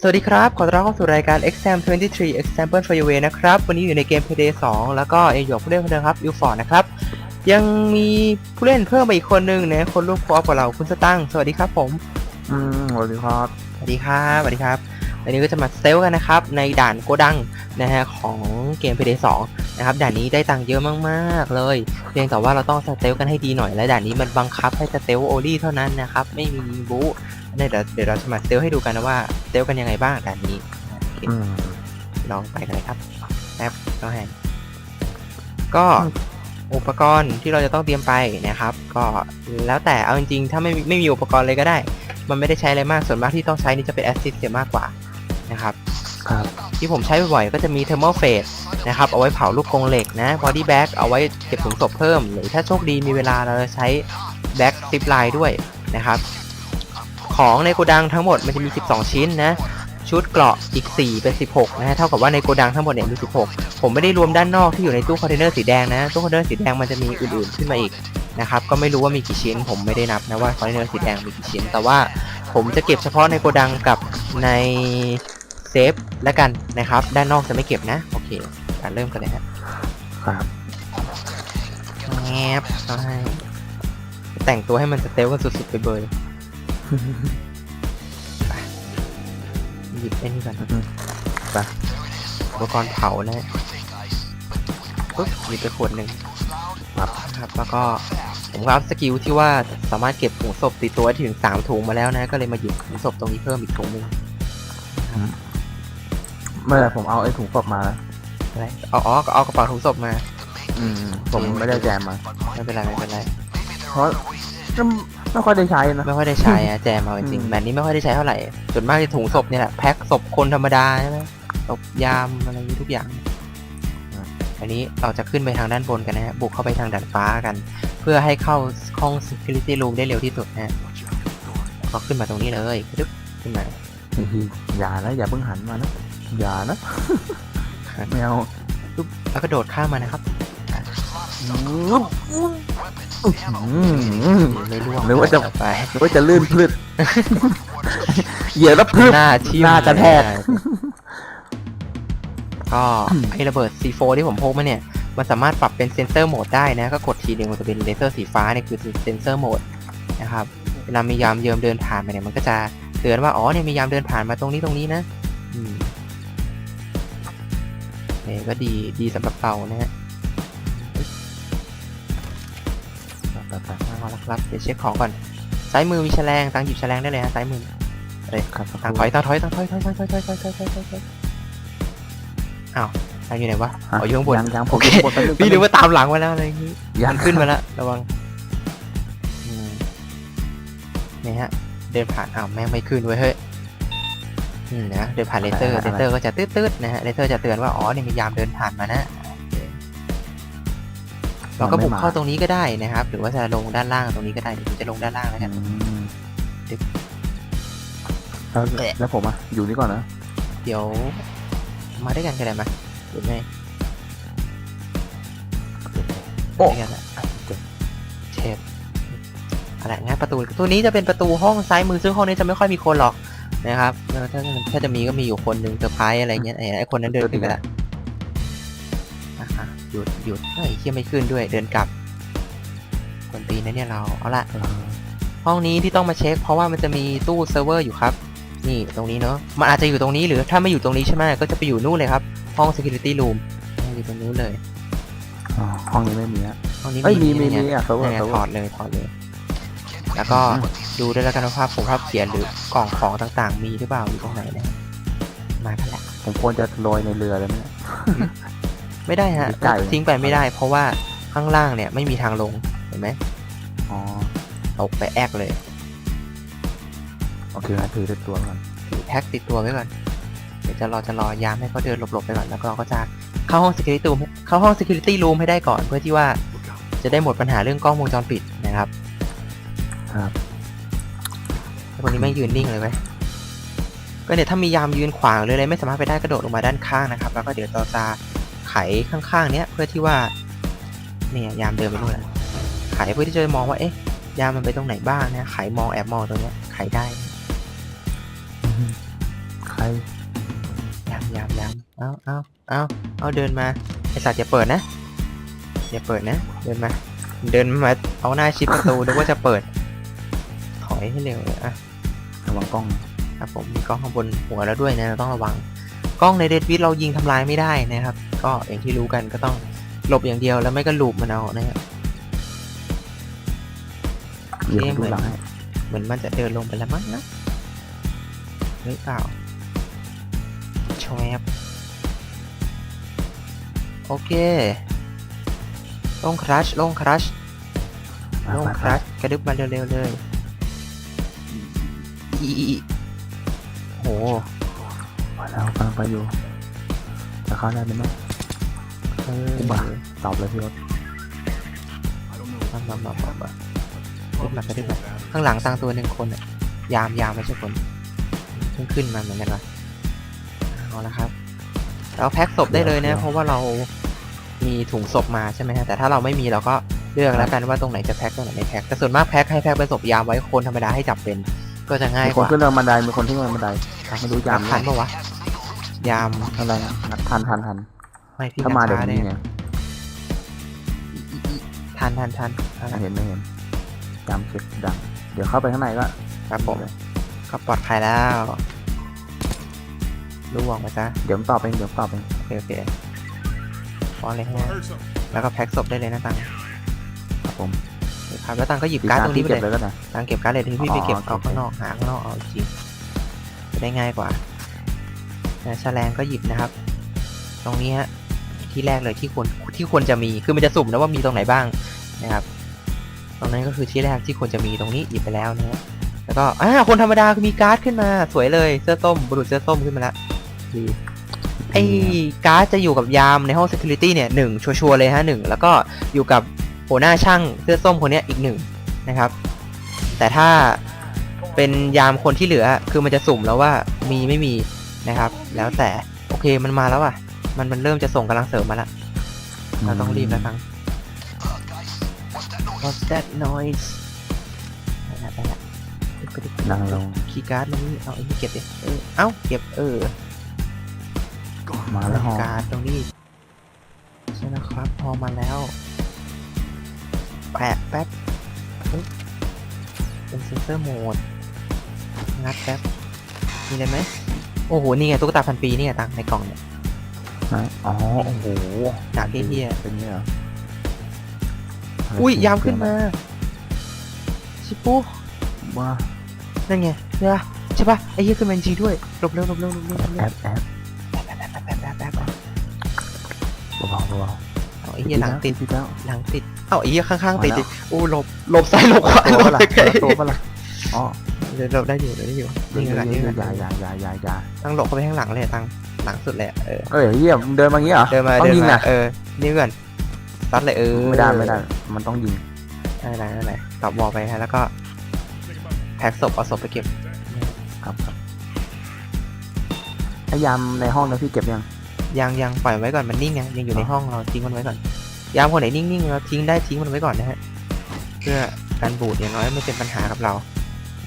สวัสดีครับ ขอต้อนรับเข้าสู่รายการ Exam 23 Example for Your Way นะครับ วันนี้อยู่ในเกม Payday 2 แล้วก็ยังอยู่กับผู้เล่นคนเดิมครับยูฟอร์ดนะครับ ยังมีผู้เล่นเพิ่มมาอีกคนนึงนะ คนร่วมคอร์กับเราคุณสตังค์สวัสดีครับผม อืม สวัสดีครับ สวัสดีครับ สวัสดีครับ วันนี้ก็จะมาสเตลกันนะครับในด่านโกดังนะฮะของเกม Payday 2นะครับด่านนี้ได้ตังค์เยอะมากๆ เลย เพียงแต่ว่าเราต้องสเตลกันให้ดีหน่อยและด่านนี้มันบังคับให้สเตลโอลี่เท่านั้นนะครับไม่มีบู๊เนี่ยเดี๋ยวเดี๋ยวเราจะมาสเตลให้ดูกันนะว่าสเตลกันยังไงบ้างด่านนี้อืมลองไปกันเลยครับแอปก็แฮนก็อืมอุปกรณ์ที่เราจะต้องเตรียมไปนะครับ ก็แล้วแต่เอาจริงๆ ถ้าไม่มีไม่มีอุปกรณ์เลยก็ได้ มันไม่ได้ใช้อะไรมากส่วนมากที่ต้องใช้นี่จะเป็นแอสซิสเสียมากกว่า นะครับ ครับ ที่ผมใช้บ่อยๆก็จะมีเทอร์โมเฟสนะครับเอาไว้เผาลูกกรงเหล็กนะบอดี้แบ็กเอาไว้เก็บถุงศพเพิ่ม หรือถ้าโชคดีมีเวลาเราจะใช้แบ็กซิปไลน์ด้วยนะครับ ของในโกดังทั้งหมดมันจะมี 12 ชิ้นนะชุดเกราะอีก 4 เป็น 16 นะฮะ เท่ากับว่าในโกดังทั้งหมดเนี่ยมี 16 ผมไม่ได้รวมด้านนอกที่อยู่ในตู้คอนเทนเนอร์สีแดงนะ ตู้คอนเทนเนอร์สีแดงมันจะมีอื่นๆขึ้นมาอีกนะครับ ก็ไม่รู้ว่ามีกี่ชิ้น ผมไม่ได้นับนะว่าคอนเทนเนอร์สีแดงมีกี่ชิ้น แต่ว่าผมจะเก็บเฉพาะในโกดังกับใน เซฟแล้วกันนะครับ ด้านนอกจะไม่เก็บนะ โอเคการเริ่มกันเลยฮะครับแงบก็ให้แต่งตัวให้มันสเตลกันสุดๆไปเบยไปหยิบไอ้นี่ก่อนอืมไปอุปกรณ์เผานะปุ๊บมีไปขวดหนึ่งครับครับแล้วก็ผมก็อัพสกิลที่ว่าสามารถเก็บถุงศพติดตัวได้ถึงสามถุงมาแล้วนะ ก็เลยมาหยิบถุงศพตรงนี้เพิ่มอีกถุงหนึง เมื่อไหร่ผมเอาไอ้ถุงศพมานะอะไรเอาอ๋อก็เอากระเป๋าถุงศพมา อืม ผมไม่ได้แจมมา ไม่เป็นไรไม่เป็นไร เพราะไม่ไม่ค่อยได้ใช้นะ ไม่ค่อยได้ใช้อะแจมเอาจริงอืม ๆแบบนี้ไม่ค่อยได้ใช้เท่าไหร่ ส่วนมากจะถุงศพเนี่ยแหละแพ็คศพคนธรรมดาใช่ไหมศพยามอะไรอย่างนี้ทุกอย่าง อันนี้เราจะขึ้นไปทางด้านบนกันนะฮะ บุกเข้าไปทางด่านฟ้ากัน เพื่อให้เข้าห้อง security room ได้เร็วที่สุดนะฮะก็ขึ้นมาตรงนี้เลยดึ๊บขึ้นมา อย่านะอย่าเพิ่งหันมานะ อย่านะไม่เอาปุ๊บแล้วก็โดดข้ามมานะครับอืมอืมไม่ร่วงนึกว่าจะไปหรือว่าจะลื่นพลืดเหยียบแล้วพลืดหน้าที่หน้ากระแทกก็ไอ้ระเบิด C4 ที่ผมพกมาเนี่ย มันสามารถปรับเป็นเซนเซอร์โหมดได้นะ ก็กดทีหนึงมันจะเป็นเลเซอร์สีฟ้าเนี่ยคือเซนเซอร์โหมดนะครับ เวลามียามเยิมเดินผ่านมาเนี่ย มันก็จะเตือนว่า อ๋อเนี่ยมียามเดินผ่านมาตรงนี้ตรงนี้นะอืมเนี่ยก็ดีดีสำหรับเรานะฮะเอาละครับเดี๋ยวเช็คของก่อนซ้ายมือมีแฉลงตังหยิบแฉลงได้เลยฮะซ้ายมือครับตังถอยตังถอยตังถอยถอยถอยถอยถอยถอยถอยถอยถอยถอยอ้าวตังอยู่ไหนวะอ๋ออยู่ข้างบนยังยังผโอมเคอยู่ข้างบนแป๊บนึงพี่นึกว่าตามหลังมาแล้วอะไรอย่างงี้ยัมังนขึ้นมาแล้วระวังอืมนี่ฮะเดินผ่านอ้าวแม่งไม่ขึ้นเว้ยเฮ้ย อืมนะเดินผ่านเลเซอร์เลเซอร์ก็จะตืดๆนะฮะเลเซอร์จะเตือนว่าอ๋อนี่มียามเดินผ่านมานะโอเคเราก็บุกเข้าตรงนี้ก็ได้นะครับ หรือว่าจะลงด้านล่างตรงนี้ก็ได้เดี๋ยวผมจะลงด้านล่างแล้วกันอืมดึ๊บแล้วแล้วผมอะอยู่นี่ก่อนนะ เดี๋ยว มาด้วยกันก็ได้มาหรือไงโอ้ด้วยกันแหละเชฟอะไรงั้นประตูตัวนี้จะเป็นประตูห้องซ้ายมือซึ่งห้องนี้จะไม่ค่อยมีคนหรอก นะครับแล้วถ้าถ้าจะมีก็มีอยู่คนหนึ่งเซอร์ไพรส์อะไรเงี้ยไอ้ไอ้คนนั้นเดินขึ้นไปละอะอะหยุดหยุดเฮ้ยเคียไม่ขึ้นด้วยเดินกลับคนตีนนะเนี่ยเราเอาละห้องนี้ที่ต้องมาเช็ค เพราะว่ามันจะมีตู้เซิร์ฟเวอร์อยู่ครับ นี่ตรงนี้เนาะมันอาจจะอยู่ตรงนี้หรือถ้าไม่อยู่ตรงนี้ใช่ไหมก็จะไปอยู่นู่นเลยครับ ห้อง security room อยู่ตรงนู้นเลยอ๋อห้องนี้ไม่มีอะห้องนี้เอ้ยมีมีนี่มีไงอะเขาว่านี่ไงเขาถอว่าดเลยถอดเลย แล้วก็ดูด้วยแล้วกันว่าภาพผมภาพเขียนหรือกล่องของต่างๆ มีหรือเปล่าอยู่ตรงไหนนะมากันแหละผมควรจะโรยในเรือแล้วเนี่ย ไม่ได้ฮะไก่ ทิ้งไปไม่ได้ เพราะว่าข้างล่างเนี่ยไม่มีทางลงเห็นไหมอ๋อ ตกไปแอกเลยโอเคงั้นถือติดตัวก่อนถือแพ็คติดตัวไว้ก่อนเดี๋ยวจะรอจะรอยามให้เขาเดินหลบๆไปก่อนแล้วก็เราก็จะเข้าห้อง security room เข้าห้อง security room ให้ได้ก่อนเพื่อที่ว่าจะได้หมดปัญหาเรื่องกล้องวงจรปิดนะครับ ครับคนนี้ไม่งยืนนิ่งเลยไหมก็เนี่ยถ้ามียามยืนขวางหรืออะไรไม่สามารถไปได้กระโดดลงมาด้านข้างนะครับ แล้วก็เดี๋ยวเราจะไขข้างๆ เนี้ยเพื่อที่ว่าเนี่ยยามเดินไปนู่นนะไขเพื่อที่จะมองว่าเอ๊ะยามมันไปตรงไหนบ้างนะไขมองแอบมองตรงเนี้ยไขได้ใครยามยามยามเอาเอาเอาเอาเดินมาไอสัตว์อย่าเปิดนะอย่าเปิดนะ เดินมา เดินมาเอาหน้าชิดประตูนึกว่าจะเปิดถ อยให้เร็วเลยอะระวังกล้องครับผมมีกล้องข้างบนหัวแล้วด้วยนะเราต้องระวังกล้องในเดดวิดเรายิงทำลายไม่ได้นะครับ ก็อย่างที่รู้กันก็ต้องหลบอย่างเดียวแล้วไม่ก็ลูบมันเอานะครับเดี๋ยวผมดูหลังให้เหมือนมันจะเดินลงไปแล้วมั้งนะหรือเปล่าชวบโอเค ลงครัชลงครัชไปลงไปคไปรัชกระดึบมาเร็วๆเลย อีอีอีโหไปแล้วกำลังไปอยู่จะเข้าได้ไหมเนี่ยเอออุบะตอบเลยพี่รถมามามามามาดึบมากระดึบมาข้างหลังตั้งตัวหนึ่งคนอะยามยามไม่ใช่คนเพิ่งขึ้นมาเหมือนกันวะเอาละครับเราแพ็คศพได้เลยนะ เพราะว่าเรามีถุงศพมาใช่ไหมฮะแต่ถ้าเราไม่มีเราก็เลือกแล้วกันว่าตรงไหนจะแพ็คตรงไหนไม่แพ็คแต่ส่วนมากแพ็คให้แพ็คเป็นศพยามไว้คนธรรมดาให้จับเป็น ก็จะง่ายมีกคนว่าขึ้นเรือบันไดมีคนที่เรือบันไดไม่รู้ยามทันปะวะ ยามอะไรนะงัดทันทันทันไม่พี่ถ้ามาเดี๋ยวช้นี้ไงทันทันทันอะไรไม่เห็นไม่เห็นยามเช็คดัง เดี๋ยวเข้าไปข้างในก็ครับผม ก็ปลอดภัยแล้วรู้หวังมาซะ เดี๋ยวผมตอบเองเดี๋ยวผมตอบเองโอเคโอเคพอเลยฮะแล้วก็แพ็คศพได้เลยนะตังครับผม ครับแล้วตังก็หยิบปีการ์ดชาตรงที่นี้ไปเก็บเลยเลยก็ได้ ตังเก็บการ์ดเลยที่พี่อ๋อไปเก็บโอเคเอาข้างนอกหาข้างนอกเอาจริงจะได้ง่ายกว่านะแฉลงก็หยิบนะครับ ตรงนี้ฮะที่แรกเลยที่ควรที่ควรจะมีคือมันจะสุ่มนะว่ามีตรงไหนบ้างนะครับ ตรงนั้นก็คือที่แรกที่ควรจะมีตรงนี้หยิบไปแล้วนะฮะแล้วก็อ่าคนธรรมดาคือมีการ์ดขึ้นมา สวยเลยเสื้อส้มบุรุษเสื้อส้มขึ้นมาแล้วดี ไอ้การ์ดจะอยู่กับยามในห้อง security เนี่ยหนึ่งชัวร์ๆเลยฮะหนึ่งแล้วก็อยู่กับ หัวหน้าช่างเสื้อส้มคนเนี้ยอีกหนึ่งนะครับ แต่ถ้าเป็นยามคนที่เหลือคือมันจะสุ่มแล้วว่ามีไม่มีนะครับ แล้วแต่โอเคมันมาแล้วอะ มันมันเริ่มจะส่งกำลังเสริมมาละเราต้องรีบแล้วครั้ง What's that noise ไปละไปละดึกกระดึกกระดึกนั่งลงคีย์การ์ดมันนี่เอาไอ้นี่เก็บดิเออเอ้าเก็บเออมาแล้วห้องการ์ดตรงนี้ใช่นะครับพอมาแล้ว แปะแป๊บปึ๊บเป็นเซนเซอร์โหมด งัดแป๊บ มีอะไรไหม โอ้โห นี่ไงตุ๊กตาพันปีนี่ไงตังในกล่องเนี่ยไหนอ๋อ โอ้โหหนักเฮี้ยเป็นเนี่ยเหรอๆอุ้ย ยามขึ้นมา ชิปูว่านั่นไงใช่ปะใช่ปะไอ้เหี้ยขึ้นมาจริงๆด้วยหลบเร็วหลบเร็วหลบเร็วหลบแอเร็วปแอปแป๊บแป๊บแป๊บแป๊บแป๊บแป๊บแป๊บเบาๆเบาเอาๆไอ้เหี้ยหลังติดพี่แล้วหลังติด เอ้าไอ้เหี้ยข้างๆติดมาแล้วอีกโอ้หลบหลบซ้ายหลบขวาตัวหลเปะบล่าใกล้ตัวเปะล่าอ๋อๆเดี๋ยวหลบได้อยู่เดี๋ยวได้อยู่เดี๋ยวนี่เดี๋ยวก่อนเดี๋นี่ยวก่อนอยาอยาอยาอยาอยาตั้งหลบเข้าไปข้างหลังเลยตั้งหลังสุดเลยอะเออเอ้ยเยี่ยมเดินมางี้เหรอเดินมาต้องเดินยิงมาอะเออนี่ก่อนตัดเลยเออไม่ได้ไม่ได้มันต้องยิงไม่ได้ไม่ได้ตอบวอลไปฮะแล้วก็แพ็คศพเอาศพไปเก็บครับครับไอ้ยามในห้องนะพี่เก็บยังยังยังปล่อยไว้ก่อนมันนิ่งไงยังอยู่ในห้องเราทิ้งมันไว้ก่อน ยามคนไหนนิ่งๆเราทิ้งได้ทิ้งมันไว้ก่อนนะฮะ เพื่อการบูดอย่างน้อยไม่เป็นปัญหากับเรา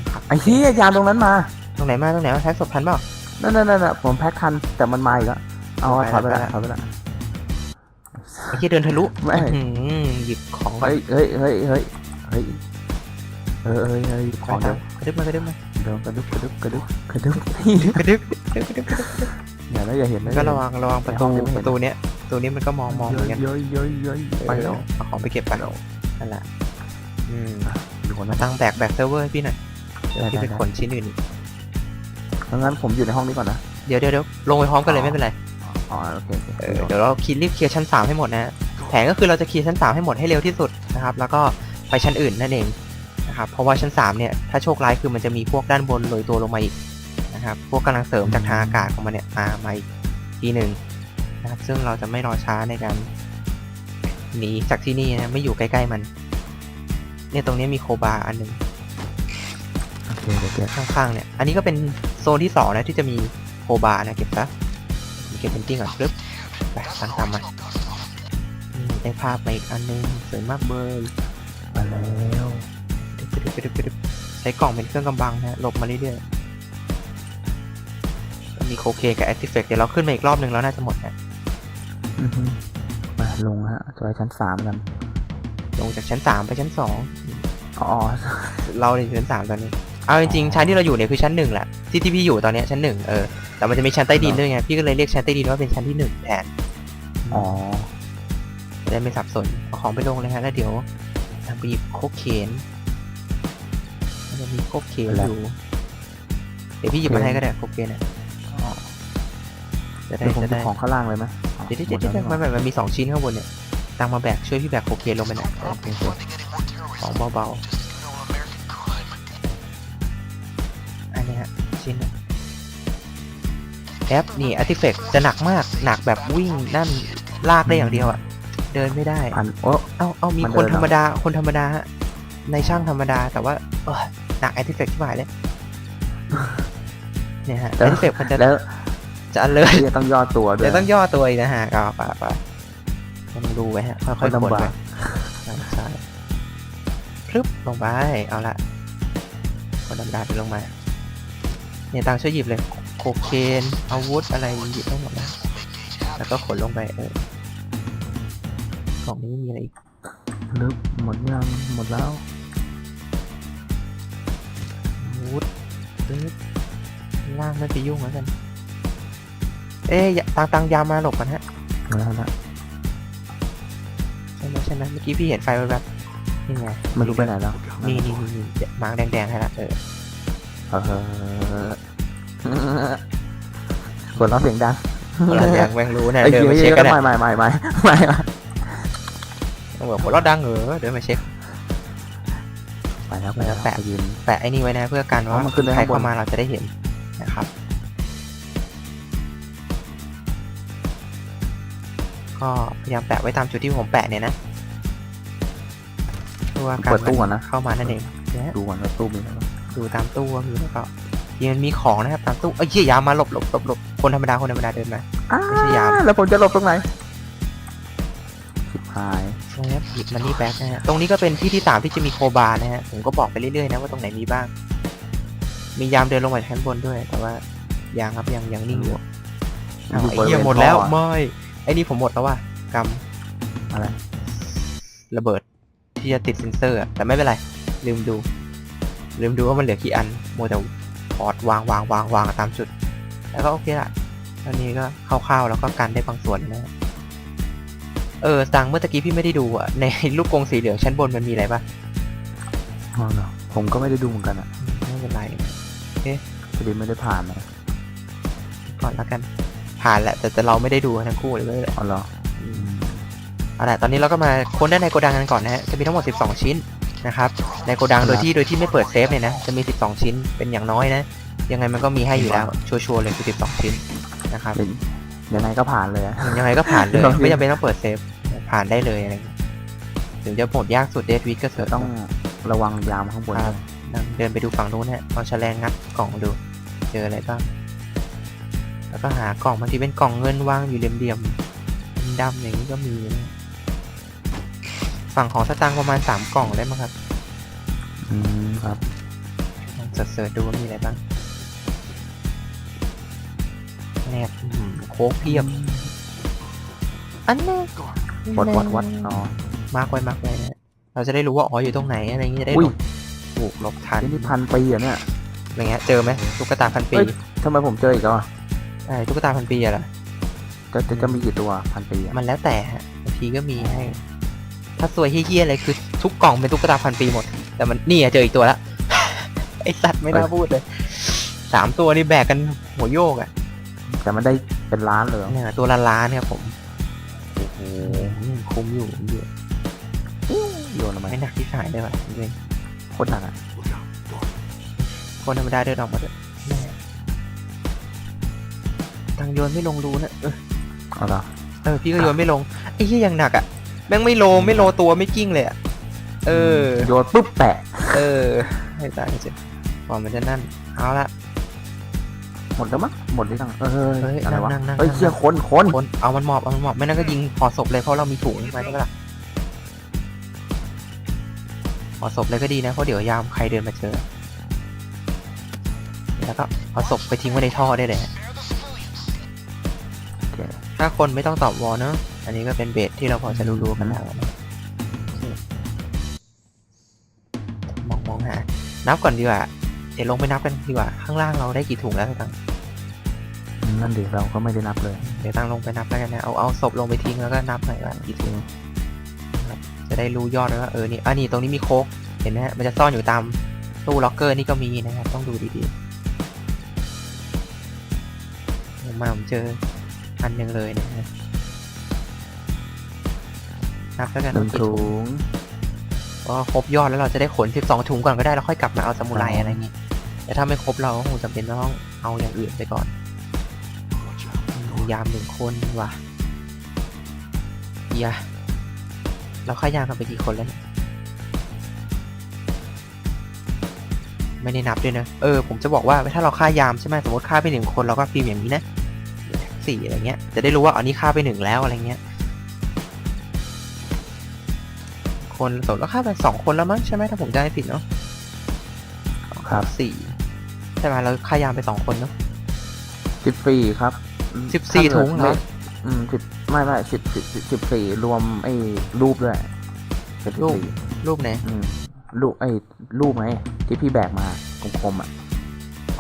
นะครับไอ้เหี้ยยามตรงนั้นมา ตรงไหนมาตรงไหนมาแพ็คศพทันเปล่านั่นนั่นนั่นนะผมแพ็คทันแต่มันมาอีกแล้วเอาอะถอยไปไปละแล้วถอยไปละไอ้ที่เดินทะลุไม่อื้อหือหยิบของก่อนเฮ้ยเฮ้ยเฮ้ยเฮ้ยเฮ้ยเออเฮ้ยเฮ้ยขไปองคเดี๋รัยวบกระดึบมากระดึบมาเดี๋ยวกระดึบกระดึบกระดึบกระดึบกระดึบกระดึบกระดึบกระดึบอย่าแล้วอย่าเห็นแล้วนะก็ระวังระวังประตูในห้องยังไม่เห็นประตูเนี้ย ประตูนี้มันก็มองมองเหมือนกันเย้ยเย้ยเย้ยไปแล้วเอาของไปเก็บไปนั่นแหละอืมอยู่คนมานั้นตั้งแบกแบกเซิร์ฟเวอร์ให้พี่หน่อยเดี๋ยวได้พี่ไปได้ขนชิ้นอื่นอีกงั้นผมอยู่ในห้องนี้ก่อนนะเดี๋ยวเดี๋ยวเดี๋ยวลงไปพร้อมกันเลยไม่เป็นไรอ๋อโอเคโอเคเออเดี๋ยวเราคิดรีบเคลียร์ชั้นสามให้หมดนะฮะแผนก็คือเราจะเคลียร์ชั้นสามให้หมดให้เร็วที่สุดนะครับ แล้วก็ไปชั้นอื่นนั่นเองนะครับ เพราะว่าชั้นสามเนี่ยถ้าโชคร้ายคือมันจะมีพวกด้านบนโรยตัวลงมาอีกนะครับ พวกกำลังเสริมจากทางอากาศของมันเนี่ยมามาอีกทีหนึ่ง นะครับ ซึ่งเราจะไม่รอช้าในการหนีจากที่นี่นะไม่อยู่ใกล้ๆมัน เนี่ยตรงนี้มีโคบาอันหนึ่งโอเคเดี๋ยวเก็บข้างๆเนี่ย อันนี้ก็เป็นโซนที่สองนะที่จะมีโคบานะเก็บซะผมเก็บเป็นติ้งก่อนปึ๊บไปตั้งตามมาอืมได้ภาพมาอีกอันนึงสวยมากเบยมาแล้วดึบดึบดึบดึบดึบใช้กล่องเป็นเครื่องกำบังนะหลบมาเรื่อยๆมีโคเคนกับแอคทีฟเฟกเดี๋ยวเราขึ้นมาอีกรอบนึงแล้วน่าจะหมดนะ อือฮึไปลงฮะจะไปชั้นสามกันลงจากชั้นสามไปชั้นสองอ๋อเราในชั้นสามตอนนี้ เอาจริงๆชั้นที่เราอยู่เนี่ยคือชั้นหนึ่งแหละที่ที่พี่อยู่ตอนเนี้ยชั้นหนึ่งเออแต่มันจะมีชั้นใต้ดินด้วยไงพี่ก็เลยเรียกชั้นใต้ดินว่าเป็นชั้นที่หนึ่งแทนอ๋อจะได้ไม่สับสนเอาของไปลงเลยฮะแล้วเดี๋ยวทางไปหยิบโคเคนมันจะมีโคเคนอยู่เดี๋ยวพี่หยิบมาให้ก็ได้โคเคนอะอ๋อ จะได้เดี๋ยวผมจะดูได้ของข้างล่างเลยไหมอ๋อเดี๋ยวเดี๋ยวหมเดี๋ยวแล้เดี๋ยวมันมันมันมีสองชิ้นข้างบนเนี่ยตังมาแบกช่วยพี่แบกโคเคนลงไปหน่อยโอเคของเบาๆ อันนี้ฮะชิ้นหนึ่งแอปนี่อาร์ติเฟกจะหนักมากหนักแบบวิ่งนั่นลากได้อย่างเดียวอะเดินไม่ได้พันโอ้ เอาเอามีมันคนเดินธรรมเหรอดา คนธรรมดาฮะในช่างธรรมดา แต่ว่า เออหนักแอติเฟกที่หมายเลย เนี่ยฮะแอติเฟกมันจะแล้ว จะเลิศที่จะต้องย่อตัวด้วเดี๋ยยวต้องย่อตัวอีกนะฮะก็ป่าป่าต้องดูไว้ฮะค่อยๆไม่กลำดบากไว้ใช่ใช่พรึบลงไปเอาละคนธรรมดาเดินลงมาเนี่ยตังช่วยหยิบเลยโคเคนอาวุธอะไรหยิบได้หมดนะแล้วก็ขนลงไปเออกล่องนี้มีอะไรอีกลึกหมดยังหมดแล้ววูดปึ๊บล่างไม่ไปยุ่งแล้วกัน เอ๊ยอย่าตังตังยามมาหลบกันฮะแล้วนะใช่ไหมใช่ไหมเมื่อกี้พี่เห็นไฟแวบๆนี่ไงไม่รู้ไปไหนแล้วนี่นี่นี่นี่เดี๋ยวมาร์กแดงๆให้ละเออเออคนร้องเสียงดังคนละแดงแม่งรู้เนี่ยไอ้เดินเหี้ยมาเช็คกันไม่เนี่ยไม่ไม่ไม่ไม่ไม่ต้องบอกคนละดังเหรอเดินมาเช็คไปแล้วไปแล้วแปะไปยืนแปะไอ้นี่ไว้นะเพื่อกันอ๋ว่าอมันขึ้นได้ใครข้างบนเข้ามาเราจะได้เห็นนะครับ ก็พยายามแปะไว้ตามจุดที่ผมแปะเนี่ยนะเพื่อว่าการเปิดตู้ก่อนนะ เข้ามานั่นเองนะฮะดูก่อนว่าตู้มีอะไรบ้างดูตามตู้ว่ามีหรือเปล่าที่มันมีของนะครับตามตู้เอ้ยเหี้ยยามมาหลบหลบหลบหลบคนธรรมดาคนธรรมดาเดินมา อ้าไม่ใช่ยาม แล้วผมจะหลบตรงไหนชิบหายนะครับหยิบมันนี่แบ็กนะฮะตรงนี้ก็เป็นที่ที่สามที่จะมีโคบาร์นะฮะผมก็บอกไปเรื่อยๆนะว่าตรงไหนมีบ้าง มียามเดินลงมาจากชั้นบนด้วย แต่ว่ายังครับยังยังนิ่งอยู่อ้าวอยู่ไอ้บริเหี้ยเวณหมดแล้วท่ออะไม่ ไอ้นี่ผมหมดแล้วว่ะกอะไรำระเบิดที่จะติดเซนเซอร์อะแต่ไม่เป็นไร ลืมดู ลืมดูว่ามันเหลือกี่อันโมวแต่พอดวางวางวางวางตามจุด แล้วก็โอเคละตอนนี้ก็คร่าวๆแล้วก็กันได้บางส่วนนะฮะเออตังเมื่อตะกี้พี่ไม่ได้ดูอะในลูกกรงสีเหลืองชั้นบนมันมีอะไรปะอ๋อเหรอผมก็ไม่ได้ดูเหมือนกันอะไม่เป็นไรนะพอดีไม่ได้ผ่านนะก่อนแล้วกัน ผ่านแหละแต่แต่เราไม่ได้ดูทั้งคู่เลยเลยอ๋อเหรอเอาละตอนนี้เราก็มาค้นด้านในโกดังกันก่อนนะฮะจะมีทั้งหมด 12 ชิ้นนะครับในโกดังโดยที่โดยที่ไม่เปิดเซฟเลยนะจะมี 12 ชิ้นเป็นอย่างน้อยนะยังไงมันก็มีให้อยู่แล้วชัวร์ๆเลยคือ12 ชิ้นนะครับเป็นยังไงก็ผ่านเลยอะยังไงก็ผ่านเลย12ชิ้นไม่จำเป็นต้องเปิดเซฟผ่านได้เลยอะไรอย่างเงี้ยถึงจะหมดยากสุดเดทวิกก็เถอะต้องระวังยามข้างบนครับนั่งเดินไปดูฝั่งนู้นฮะเอาแฉลงงัดกล่องดู เจออะไรบ้าง แล้วก็หากล่องบางทีเป็นกล่องเงินวางอยู่เหลี่ยมๆดำๆอย่างนี้ก็มีนะฝั่งของสตางค์ประมาณสามกล่องได้มั้งครับอืมครับลองเสิร์ชๆดูว่ามีอะไรบ้างแนบอื้อหือโค้กเพียบ อันนี้วัดวัดวัดอ๋อมาร์กไว้มาร์กไว้นะเราจะได้รู้ว่าอ๋ออยู่ตรงไหนอะไรอย่างนี้จะได้อุ้หยลบถูกหลบทันนี่พันปีเหรอะเนี่ยอะไรเงี้ยเจอไหมตุ๊กตาพันปีเอ้ยทำไมผมเจออีกแล้วอะใช่ตุ๊กตาพันปีอะล่ะจะจะจะมีกี่ตัวพันปีอะมันแล้วแต่ฮะบางทีก็มีให้ ถ้าสวยเฮี้ยๆอะไรคือทุกกล่องเป็นตุ๊กตาพันปีหมด แต่มันนี่อะเจออีกตัวละ ไอสัตว์ไม่น่าพูดเลยสามตัวนี่แบกกันหัวโยกอะแต่มันได้เป็นล้านเลยเหรอเนี่ยตัวละล้านเนี่ยผมโอ้โหคุ้มอยู่คุ้มอยู่โยนทำไมไม่หนักที่สายเลยว่ะจริงโคตรหนักอะๆคนธรรมดาเดินออกมาด้วยแม่ทางโยนไม่ลงรูนะเออเอาเหรอเออพี่ก็โยนไม่ลงไอ้เหี้ยยังหนักอะแม่งไม่โลไม่โลตัวไม่กิ้งเลยอะเออโยนปุ๊บแปะเออให้ตายจริงก่อนมันจะนั่นเอาละหมดแล้วมั้งหมดหรือยังเออเฮ้ยอะไรวะนั่งนั่งเฮ้ยนั่งเชี่ยคนคนคนเอามันหมอบเอามันหมอบไม่นั่นก็ยิงพอศพเลยเพราะเรามีถุงมาใช่ปะล่ะพอศพเลยก็ดีนะเพราะเดี๋ยวยามใครเดินมาเจอ แล้วก็เอาศพไปทิ้งไว้ในท่อได้เลยฮะ ถ้าคนไม่ต้องตอบวอลเนอะอันนี้ก็เป็นเบสที่เราพอจะรู้ๆกันแล้วนะมองมองหานับก่อนดีกว่า เดี๋ยวลงไปนับกันดีกว่า ข้างล่างเราได้กี่ถุงแล้วตังนั่นดิเราก็ไม่ได้นับเลย เดี๋ยวตังลงไปนับแล้วกันนะ เอาเอาศพลงไปทิ้งแล้วก็นับหน่อยว่ากี่ถุงนะครับจะได้รู้ยอดเลยว่าเออ นี่อะนี่ตรงนี้มีโค้กเห็นไหมฮะมันจะซ่อนอยู่ตามตู้ล็อกเกอร์นี่ก็มีนะครับ ต้องดูดีๆผมมาผมเจอ อันหนึ่งเลยนะฮะนับแล้วกันหนึ่ว่างกี่ถุถุงงก็ครบยอดแล้วเราจะได้ขน 12 ถุงก่อนก็ได้แล้วค่อยกลับมาเอาสมุไรอะไรอย่างงี้แต่ถ้าไม่ครบเราก็คงจำเป็นต้องเอาอย่างอื่นไปก่อนอืมยามหนึ่งคนว่ะเฮียเราค่ายามกันไปกี่คนแล้วเนี่ยไม่ได้นับด้วยนะเออผมจะบอกว่าถ้าเราฆ่ายามใช่ไหมสมมติฆ่าไปหนึ่งคนเราก็พิมพ์อย่างนี้นะ สี่อะไรเงี้ย จะได้รู้ว่าอันนี้ฆ่าไปหนึ่งแล้วอะไรเงี้ย คนสมมติว่าฆ่าไปสองคนแล้วมั้งใช่ไหมถ้าผมจำไม่ผิดเนาะสองครับสี่ใช่ไหมเราฆ่ายามไปสองคนเนาะสิบสี่ครับสิบสี่ถ้ากิดถุงเหรอไม่อืมสิบไม่ไม่สิบสิบสิบสิบสี่รวมไอ้รูปด้วยเป็นสิบรูปสี่รูปไหนอืมรูปไอ้รูปไงที่พี่แบกมากลมๆอะ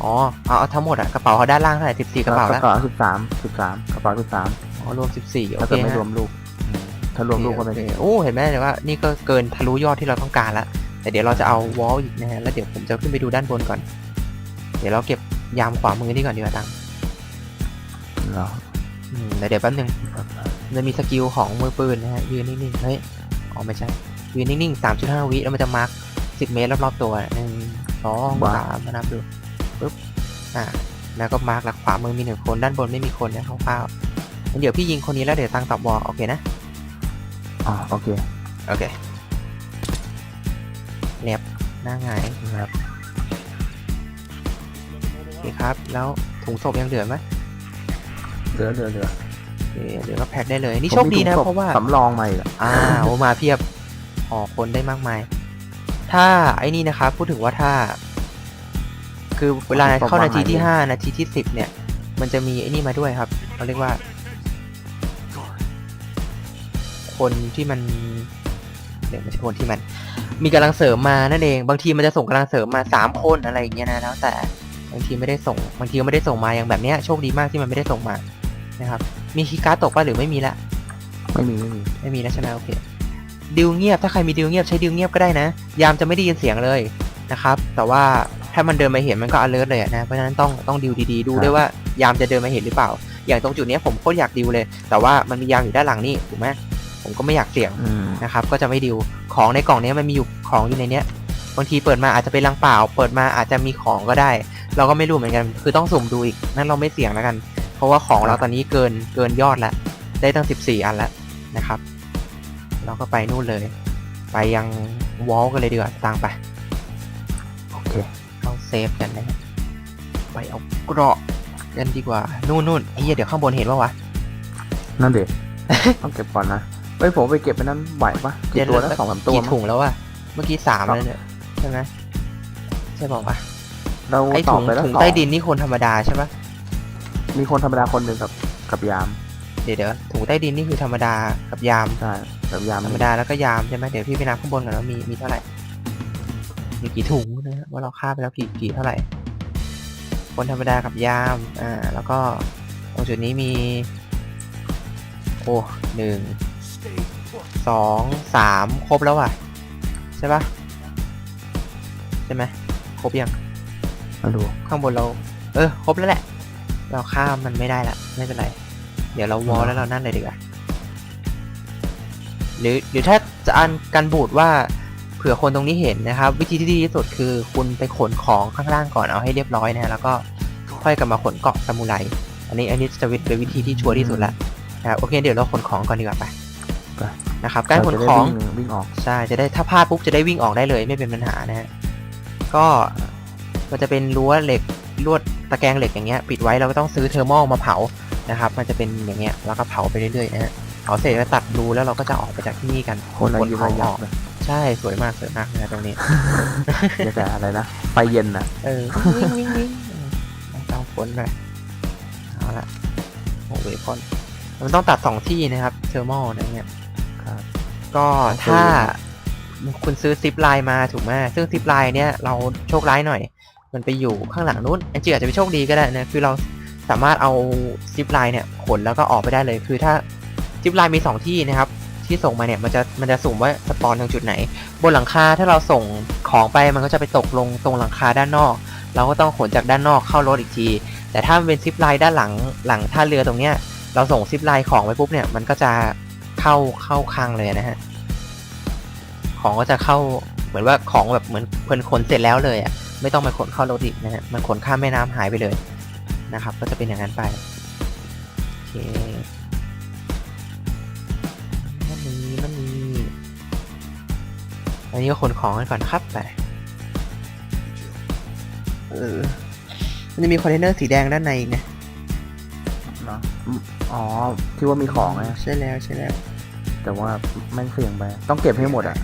อ๋อเอาเอาทั้งหมดอะกระเป๋าเขาด้านล่างเท่าไหร่สิบสี่กระเป๋าแล้วกระเป๋าสิบสามสิบสามกระเป๋าสิบสามอ๋อรวมสิบสี่โอถ้าเคเกิดไม่ฮะรวมรูปอืมถ้ารวมรูปก็เป็นโอเคโอ้เห็นไหมเลยว่านี่ก็เกินทะลุยอดที่เราต้องการแล้วแต่เดี๋ยวเราจะเอาวอลอีกนะฮะแล้วเดี๋ยวผมจะขึ้นไปดูด้านบนก่อน เดี๋ยวเราเก็บยามขวามือนี่ก่อนดีกว่าตังค์เหรออืมเดี๋ยวเดี๋ยวแป๊บนึง มันจะมีสกิลของมือปืนนะฮะยืนนิ่งๆ เฮ้ย อ๋อไม่ใช่ ยืนนิ่งๆสามจุดห้าวิแล้วมันจะมาร์คสิบเมตรรอบๆตัวหนึ่งสองสามมานับดูปุ๊บ อ่าแล้วก็มาร์กหลักขวามือมีหนึ่งคนด้านบนไม่มีคนนะคร่าวๆงั้นเดี๋ยวพี่ยิงคนนี้แล้วเดี๋ยวตั้งตอบบอลโอเคนะอ๋อโอเคโอเคเรียบหน้าหงายครับโอเคครับ แล้วถุงศพยังเหลือไหมเหลือเหลือเหลือเดี๋ยวเดี๋ยวก็แพ็คได้เลย นี่ผมโชคดีมีนะถุงศพเพราะว่าสำรองมาอีกอะอ่าโอมาเพียบออกคนได้มากมาย ถ้าไอ้นี่นะครับพูดถึงว่าถ้า คือเวลาเข้านาทีที่ห้านาทีที่สิบเนี่ย มันจะมีไอ้นี่มาด้วยครับเขาเรียกว่า คนที่มันเดี๋ยวไม่ใช่คนที่มัน มีกำลังเสริมมานั่นเอง บางทีมันจะส่งกำลังเสริมมาสามคนอะไรอย่างเงี้ยนะแล้วแต่บางทีไม่ได้ส่งบางทีก็ไม่ได้ส่งมาอย่างแบบเนี้ยโชคดีมากที่มันไม่ได้ส่งมานะครับ มีคีย์การ์ดตกป่ะหรือไม่มีละไม่มีไม่มีไม่มีแล้วใช่ไหมโอเคดิวเงียบถ้าใครมีดิวเงียบใช้ดิวเงียบก็ได้นะ ยามจะไม่ได้ยินเสียงเลยนะครับ แต่ว่า ถ้ามันเดินมาเห็นมันก็ alert เลยอะนะ เพราะฉะนั้นต้องต้องดิวดีๆ ดูด้วยว่ายามจะเดินมาเห็นหรือเปล่า อย่างตรงจุดเนี้ยผมโคตรอยากดิวเลย แต่ว่ามันมียามอยู่ด้านหลังนี่ถูกไหมผมก็ไม่อยากเสี่ยงอืมนะครับก็จะไม่ดิวของในกล่องเนี้ยมันมีอยู่ของอยู่ในเนี้ยบางทีเปิดมาอาจจะเป็นลังเปล่า เปิดมาอาจจะมีของก็ได้ เราก็ไม่รู้เหมือนกัน คือต้องสุ่มดูอีกนั่นเราไม่เสี่ยงแล้วกัน เพราะว่าของเราตอนนี้เกินเกินยอดแล้วได้ตั้ง 14 อันแล้วนะครับ เราก็ไปนู่นเลย ไปยังวอลกันเลยดีกว่าตางไปโอเค เข้าเซฟกันนะฮะไปเอาเกราะกันดีกว่า นู่นนู่นไอ้เหี้ยเดี๋ยวข้างบนเห็นว่าวะ นั่นเด็ก ต้องเก็บก่อนนะเฮ้ยผมไปเก็บไปนั้นไหวปะกี่ตัวแล้วสองสามตัวกี่มั้งถุงแล้ววะเมื่อกี้สามแล้วเนี่ยใช่ไหมใช่บอกว่าเราไอ้ตอถุบงไปแล้วถุงสองใต้ดินนี่คนธรรมดาใช่ปะมีคนธรรมดาคนหนึ่งกับกับยามเดี๋ยวเดี๋ยวถุงใต้ดินนี่คือธรรมดากับยาม ใช่กับยามธรรมดาแล้วก็ยามใช่ไหมเดี๋ยวพี่ไปนับข้างบนก่อนว่ามีมีเท่าไหร่ มีกี่ถุงนะฮะว่าเราฆ่าไปแล้วกี่กี่เท่าไหร่ คนธรรมดากับยามอ่าแล้วก็ตรงจุดนี้มี โอ้หนึ่งสองสามครบแล้วอะ ใช่ปะใช่ไหมครบยังมาดูข้างบนเรา เออ ครบแล้วแหละ เราข้ามมันไม่ได้ละไม่เป็นไร เดี๋ยวเราวอลแล้วเรานั่นเลยดีกว่าหรือหรือถ้าจะอันกันบูดว่า เผื่อคนตรงนี้เห็นนะครับ วิธีที่ดีที่สุดคือคุณไปขนของข้างล่างก่อนเอาให้เรียบร้อยนะแล้วก็ค่อยกลับมาขนเกาะซามูไรอันนี้อันนี้จะเป็นวิธีที่ชัวร์ที่สุดละนะครับโอเคเดี๋ยวเราขนของก่อนดีกว่าไปไปนะครับการขนเราจะได้ของวิ่วิ่งออกใช่จะได้ถ้าพลาดปุ๊บจะได้วิ่งออกได้เลยไม่เป็นปัญหานะฮะก็มันจะเป็นรั้วเหล็กลวดตะแกรงเหล็กอย่างเงี้ยปิดไว้เราก็ต้องซื้อเทอร์โมมาเผานะครับ มันจะเป็นอย่างเงี้ยแล้วก็เผาไปเรื่อยๆนะฮะเผาเสร็จก็ตัดรูแล้วเราก็จะออกไปจากที่นี่กันคนละขนยิบขอ ระงอยัอบกเลยใช่สวยมากสวยมากนะตรงนี้เรียกแต่อะไรนะไฟเย็นน่ะเออวิ่งวิ่งวิ่งวิ่งต้องฝนไปเอาละโอ้เวพอนมันต้องตัดสองที่นะครับเทอร์โมอะไรเงี้ยครับก็ถ้าคุณซื้อซิปไลน์มาถูกไหมซึ่งซิปไลน์เนี้ยเราโชคร้ายหน่อย มันไปอยู่ข้างหลังนู้นจริงๆอาจจะไปโชคดีก็ได้นะคือเราสามารถเอาซิปไลน์เนี่ยขนแล้วก็ออกไปได้เลย คือถ้าซิปไลน์มีสองที่นะครับ ที่ส่งมาเนี่ยมันจะมันจะสุ่มว่าสปอนตรงจุดไหน บนหลังคาถ้าเราส่งของไปมันก็จะไปตกลงตรงหลังคาด้านนอก เราก็ต้องขนจากด้านนอกเข้ารถอีกที แต่ถ้าเป็นซิปไลน์ด้านหลังหลังท่าเรือตรงเนี้ยเราส่งซิปไลน์ของไปปุ๊บเนี่ยมันก็จะเข้าเข้าคลังเลยนะฮะของก็จะเข้าเหมือนว่าของแบบเหมือนเพิ่นขนเสร็จแล้วเลยอะไม่ต้องไปขนเข้ารถอีกนะฮะมันขนข้ามแม่น้ำหายไปเลยนะครับ ก็จะเป็นอย่างนั้นไปโอเค นนี้ก็ขนของกันก่อนนะครับไปเออมันจะมีคอนเทนเนอร์สีแดงด้านในอีกนะเนาะอืมอ๋อที่ว่ามีของไงใช่แล้วใช่แล้ว แต่ว่าแม่งเสี่ยงไป ต้องเก็บให้หมดอะ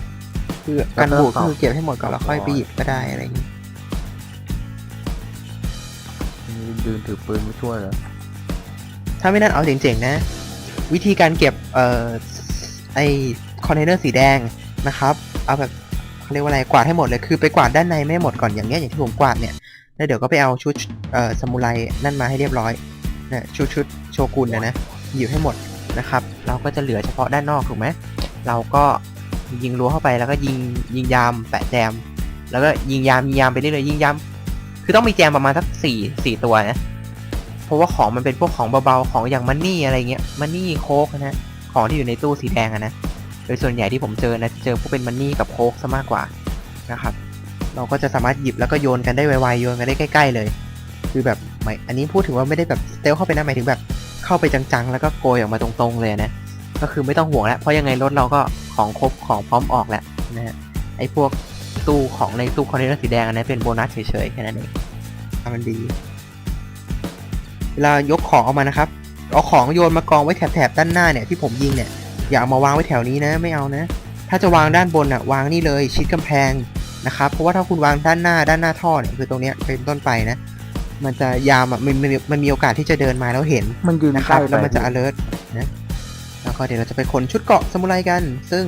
คือการบูดแล้วก็ก็คือเก็บให้หมดก่อนแล้วค่อยไปหยิบก็ได้อะไรอย่างนี้ยืนถือปืนไม่ช่วยเลยถ้าไม่นั่นเอาเจ๋งๆนะ วิธีการเก็บเอ่อไอคอนเทนเนอร์สีแดงนะครับ เอาแบบ เรียกว่าอะไรกวาดให้หมดเลยคือไปกวาดด้านในไม่หมดก่อนอย่างเงี้ยอย่างที่ผมกวาดเนี่ยแล้วเดี๋ยวก็ไปเอาชุดเอ่อสมุไรนั่นมาให้เรียบร้อยนะชุดชุดโชกุนนะนะหยิบให้หมดนะครับ เราก็จะเหลือเฉพาะด้านนอกถูกไหมเราก็ยิงรั้วเข้าไปแล้วก็ยิงยิงยามแปะแจม แล้วก็ยิงยามยิงยามไปเรื่อยๆยิงยาม คือต้องมีแจมประมาณสักสี่สี่ตัวนะเพราะว่าของมันเป็นพวกของเบาๆของอย่างมันนี่อะไรเงี้ยมันนี่โคกนะของที่อยู่ในตู้สีแดงอะนะ โดยส่วนใหญ่ที่ผมเจอนะเจอพวกเป็นมันนี่กับโคกซะมากกว่านะครับ เราก็จะสามารถหยิบแล้วก็โยนกันได้ไวๆโยนกันได้ใกล้ ๆ เลย คือแบบไม่อันนี้พูดถึงว่าไม่ได้แบบเตลเข้าไปนะหมายถึงแบบเข้าไปจังๆ แล้วก็โกยออกมาตรงๆเลยนะก็คือไม่ต้องห่วงแล้วเพราะยังไงรถเราก็ของครบของพร้อมออกแล้วนะฮะไอ้พวกตู้ของในตู้คอนเทนเนอร์สีแดงอันนั้นเป็นโบนัสเฉยๆแค่นั้นเองทำมันดี เวลายกของออกมานะครับเอาของโยนมากองไว้แถบๆด้านหน้าเนี่ยที่ผมยิงเนี่ย อย่าเอามาวางไว้แถวนี้นะไม่เอานะ ถ้าจะวางด้านบนอะวางนี่เลยชิดกำแพงนะครับเพราะว่าถ้าคุณวางด้านหน้าด้านหน้าท่อเนี่ยคือตรงเนี้ยเป็นต้นไปนะ มันจะยามอะมันมันมันมีโอกาสที่จะเดินมาแล้วเห็นมันยืนนะคใกรับล้ไปแล้วมันจะ alert นะแล้วก็เดี๋ยวเราจะไปขนชุดเกราะสมุไรกัน ซึ่ง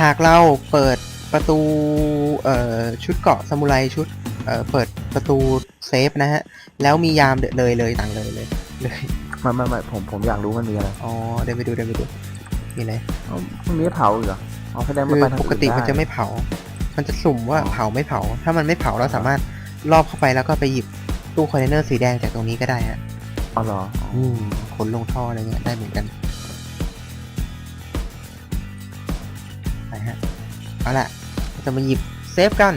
หากเราเปิดประตูเอ่อชุดเกราะสมุไรชุดเอ่อเปิดประตูเซฟนะฮะแล้วมียามเลยเลยต่างเลยเลยเลยไม่ไม่ไม่ผมผมอยากรู้มันมีอะไรอ๋อเดินไปดูเดินไปดูมี อะไรเอ้ามันมีให้เผาอีกเหรอเอาแสดงคืว่าอไปทางปอื่กติด้มันจะไม่เผา มันจะสุ่มว่าเผาไม่เผา ถ้ามันไม่เผาเราสามารถรอบเข้าไปแล้วก็ไปหยิบตู้คอนเทนเนอร์สีแดงจากตรงนี้ก็ได้ฮะอ๋อเหรออ๋ออืมขนลงท่ออะไรเงี้ยได้เหมือนกันไปฮะเอาละเราจะมาหยิบเซฟกัน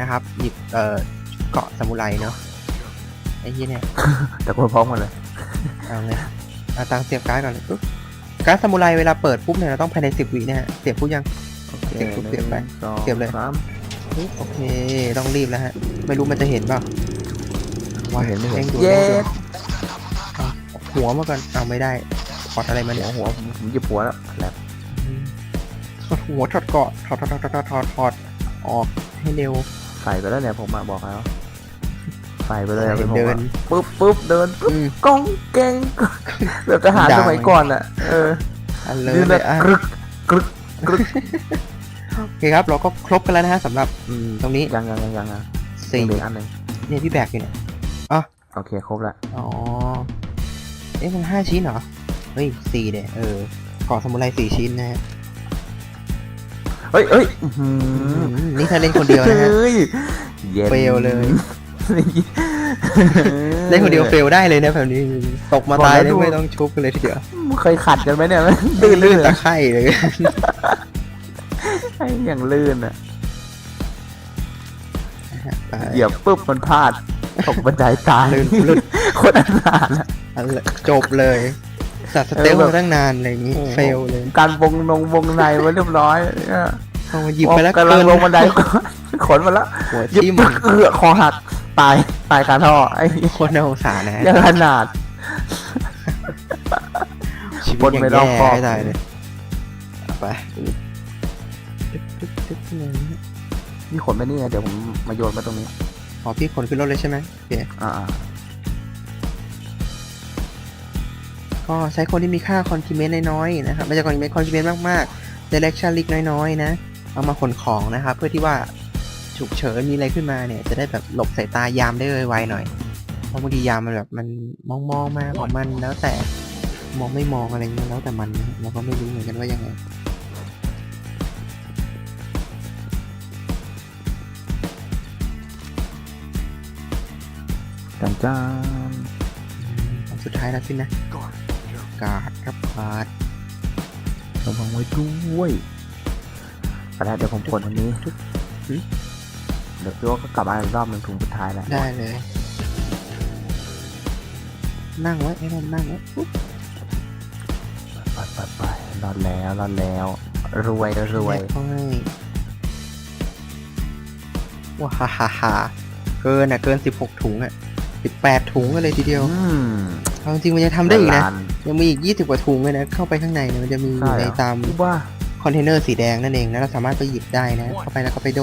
นะครับ หยิบเอ่อชุดเกาะซามูไรเนาะไอ้ที่เนี่ยแต่คนพร้อมกันเลยเอาเลยเอาตังค์เสียบการ์ดก่อนเลยปุ๊บ การ์ดซามูไรเวลาเปิดปุ๊บเนี่ยเราต้องภายในสิบวินะฮะเสียบปุ๊บยัง โอเคเสียบปุ๊บเสียบไปหนึ่งสองเสียบเลย สามโอเค ต้องรีบแล้วฮะ ไม่รู้มันจะเห็นเปล่า ว่าเห็นไม่เห็นร่งด่วนเย้เร่งด่วนเอาหัวมาก่อนเอาไม่ได้ถอดอะไรมาหัเนี่วยหัวผมผมหยิบหัวแล้วแหลบถอดหัวถอดเกาะถอดถอดถอดถอดถอดถอดออกให้เร็ว ใส่ไปแล้วเนี่ยผมมาบอกแล้ว ใส่ไปเลยใส่เป็นผมเดินอะปุ๊บปุ๊บเดินปุ๊บอืม ก้องเก่งแบบทหารด่าสมัยก่อนอะ เอออันเลยยืนเลแบยบอะกรึกกรึกกรึกโอเคครับ เราก็ครบกันแล้วนะฮะสำหรับอืมตรงนี้ยังยังยังยังอะสี่เหลืออันหนึ่งเนี่ยพี่แบกอยู่เนี่ยโอเคครบละอ๋อเอ๊ะมันห้าชิ้นเหรอเฮ้ยสี่เด้เออเกาะสมุไรสี่ชิ้นนะฮะเฮ้ยเฮ้ยอื้อหือือมนี่ถ้าเล่นคนเดียวนะฮะฮ้ยย็นเฟลเลย เล่นคนเดียวเฟลได้เลยนะแบบนี้ ตกมาตายได้ไม่ต้องชุบกันเลยทีเดียวเคยขัดกันไหมเนี่ยลื่ลื่นนลื่ลื่นนตะไคร่เลยไอ้อย่างลื่นอะไปเหยียบปุ๊บมันพลาดตกบันไดตายลื่นลื่นโคตรอนาถอะอันละจบเลยสัตว์สเตลเออแบบมาตั้งนานอะไรอย่างนี้โอ้โหเฟลเลย การวงนงวงในไว้เรียบร้อยเนี่ยเอามาหยิบไปแล้วกำลังเกินลงบันไดขนมาแล้วหัวหยิบทิ่มปึ๊กเอือคอหัก ตายตายคาท่อไอ้โคตรน่าสงสารนะฮะยังขนาด ชีวิบตนอย่างไม่รอบแย่คอบให้ตายเลยเอาไปตึ๊บตึ๊บตึ๊บเลยนี่ขนไปนี่ไงเดี๋ยวผมมาโยนมาตรงนี้ อ๋อพี่ขนขึ้นรถเลยใช่ไหมโอเคอ่าก็ใช้คนที่มีค่าคอนคิเมนต์น้อยๆนะครับไม่ใช่คอนคิเมนต์คอนคิเมนต์มากๆ direction ลิกน้อยๆนะ เอามาขนของนะครับ เพื่อที่ว่า ฉุกเฉินมีอะไรขึ้นมาเนี่ย จะได้แบบหลบสายตายามได้ไวๆหน่อย เพราะบางทียามมันแบบมันมองมองๆมาของมันแล้วแต่มองไม่มองอะไรเงี้ยแล้วแต่มันนะเราก็ไม่รู้เหมือนกันว่ายังไงจังจ้านอันสุดท้ายแล้วสินะการ์ดครับการ์ดระวังไว้ด้วยไปแล้วเดี๋ยวผมกดอันนี้หึ เดี๋ยวพี่โอ๊ตก็กลับมาอีกรอบหนึ่งถุงสุดท้ายแล้วได้เลย นั่งไว้ไอ้นั่นนั่งไว้ปุ๊บไปไปไปรอดแล้วรอดแล้ว รวยรวยเรีบร้อยว้าฮ่าฮ่าฮ่าเกินอะ เกินสิบหกถุงอะสิบแปดถุงกันเลยทีเดียวอืมเอาจริงๆมันยังทำได้อีกนะ ล้ายังมีอีกยี่สิบกว่าถุงเลยนะ เข้าไปข้างในเนี่ยมันจะมีอยู่ใช่เหรอในตามว่า คอนเทนเนอร์สีแดงนั่นเองนะเราสามารถไปหยิบได้นะ เข้าไปแล้วก็ไปโด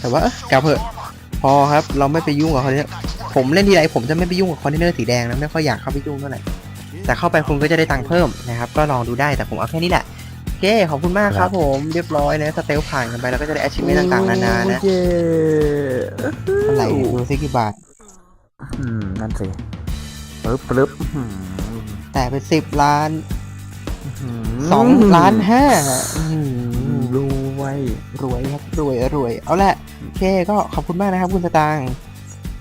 แต่ว่าเอ้ยกลับเถอะพอครับ เราไม่ไปยุ่งกับคอนเทนเนอร์ผมเล่นทีไรผมจะไม่ไปยุ่งกับคอนเทนเนอร์สีแดงนะไม่ค่อยอยากเข้าไปยุ่งเท่าไหร่แต่เข้าไปคุณก็จะได้ตังค์เพิ่มนะครับ ก็ลองดูได้แต่ผมเอาแค่นี้แหละโอเคขอบคุณมากครับผมเรียบร้อยนะสเตลผ่านกันไปแล้วก็จะได้ achievement ต่างๆนานานะเย้เท่าไหร่เนี่ยดูซิกี่บาทอืมนั่นสิปึ๊บปึ๊บอื้อหือแต่เป็นสิบล้านหืสองล้านห้าอื้อหือร วยรวยครับรวยรวย เอาละโอเคก็ขอบคุณมากนะครับ คุณสตางค์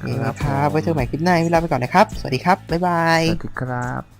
นี่นะครับไว้เจอกันใหม่คลิปหน้าพี่ลาไปก่อนนะครับ สวัสดีครับ บ๊ายบาย สวัสดีครับ